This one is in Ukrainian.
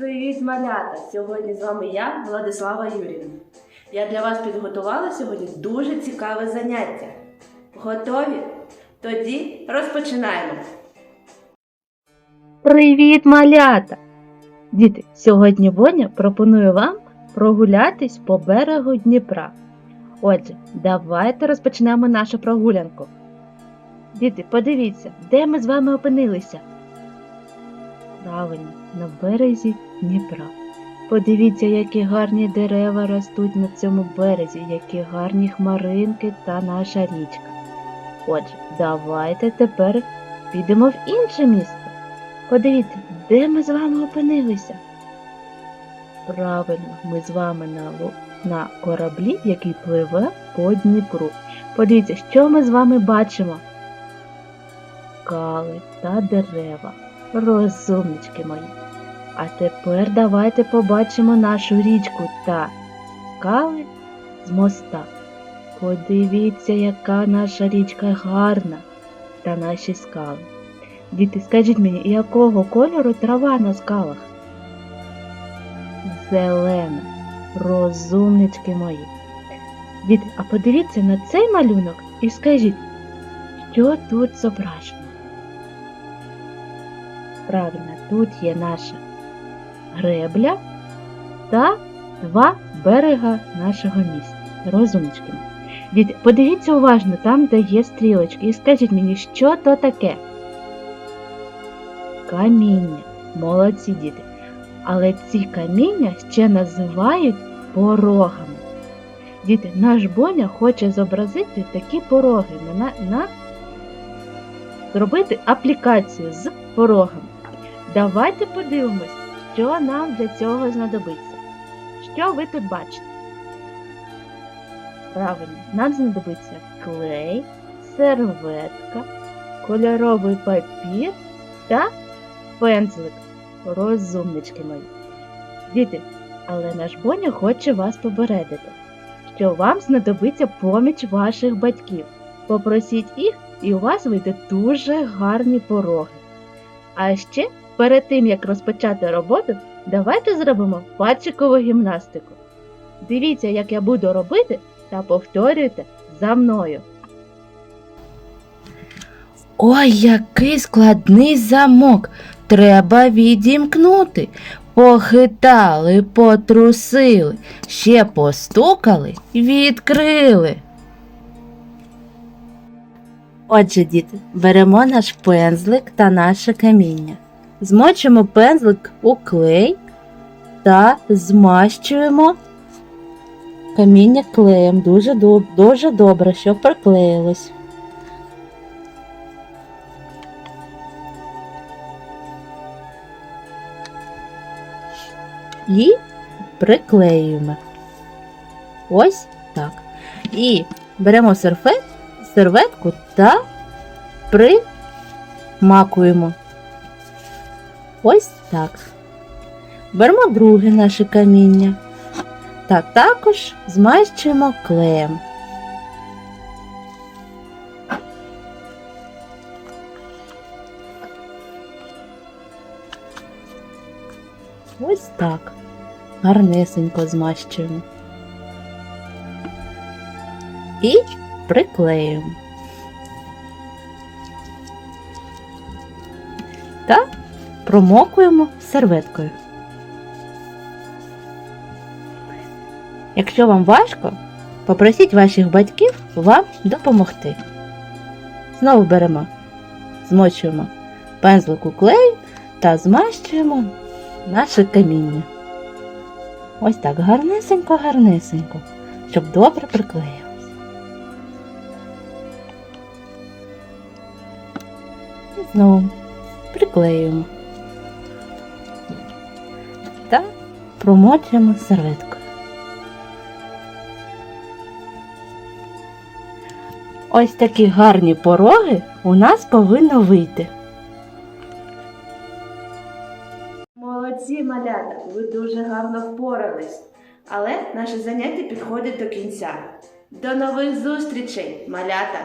Привіт, малята! Сьогодні з вами я, Владислава Юрівна. Я для вас підготувала сьогодні дуже цікаве заняття. Готові? Тоді розпочинаємо. Привіт, малята! Діти, сьогодні Боня пропонує вам прогулятись по берегу Дніпра. Отже, давайте розпочнемо нашу прогулянку. Діти, подивіться, де ми з вами опинилися. Правильно, на березі Дніпра. Подивіться, які гарні дерева ростуть на цьому березі, які гарні хмаринки та наша річка. Отже, давайте тепер підемо в інше місто. Подивіться, де ми з вами опинилися? Правильно, ми з вами на, на кораблі, який пливе по Дніпру. Подивіться, що ми з вами бачимо? Скали та дерева. Розумнички мої. А тепер давайте побачимо нашу річку та скали з моста. Подивіться, яка наша річка гарна та наші скали. Діти, скажіть мені, якого кольору трава на скалах? Зелена. Розумнички мої. Діти, а подивіться на цей малюнок і скажіть, що тут зображено? Правильно, тут є наша гребля та два берега нашого міста. Розумнички. подивіться уважно там, де є стрілочки, і скажіть мені, що то таке? каміння. Молодці діти. Але ці каміння ще називають порогами. Діти, наш Боня хоче зобразити такі пороги, на, на зробити аплікацію з порогами. Давайте подивимось, що нам для цього знадобиться. Що ви тут бачите? Правильно, нам знадобиться клей, серветка, кольоровий папір та пензлик. Розумнички мої. Діти, але наш Боня хоче вас попередити, що вам знадобиться поміч ваших батьків. Попросіть їх, і у вас вийде дуже гарні пороги. А ще перед тим, як розпочати роботу, давайте зробимо пальчикову гімнастику. Дивіться, як я буду робити, та повторюйте за мною. Ой, який складний замок. Треба відімкнути. Похитали, потрусили, ще постукали, відкрили. Отже, діти, беремо наш пензлик та наше каміння. Змочимо пензлик у клей та змащуємо каміння клеєм дуже, дуже добре, щоб приклеїлось. і приклеюємо. Ось так. І беремо серфет, серветку та примакуємо. Ось так. Беремо друге наше каміння та також змащуємо клеєм. Ось так. Гарнесенько змащуємо. І приклеюємо. Промокуємо серветкою. Якщо вам важко, попросіть ваших батьків вам допомогти. Знову беремо, змочуємо пензлик у клей та змащуємо наше каміння. Ось так гарнесенько, щоб добре приклеїлось. І знову приклеюємо та промочуємо серветкою. Ось такі гарні пороги у нас повинно вийти. Молодці, малята, ви дуже гарно впорались. Але наше заняття підходить до кінця. До нових зустрічей, малята!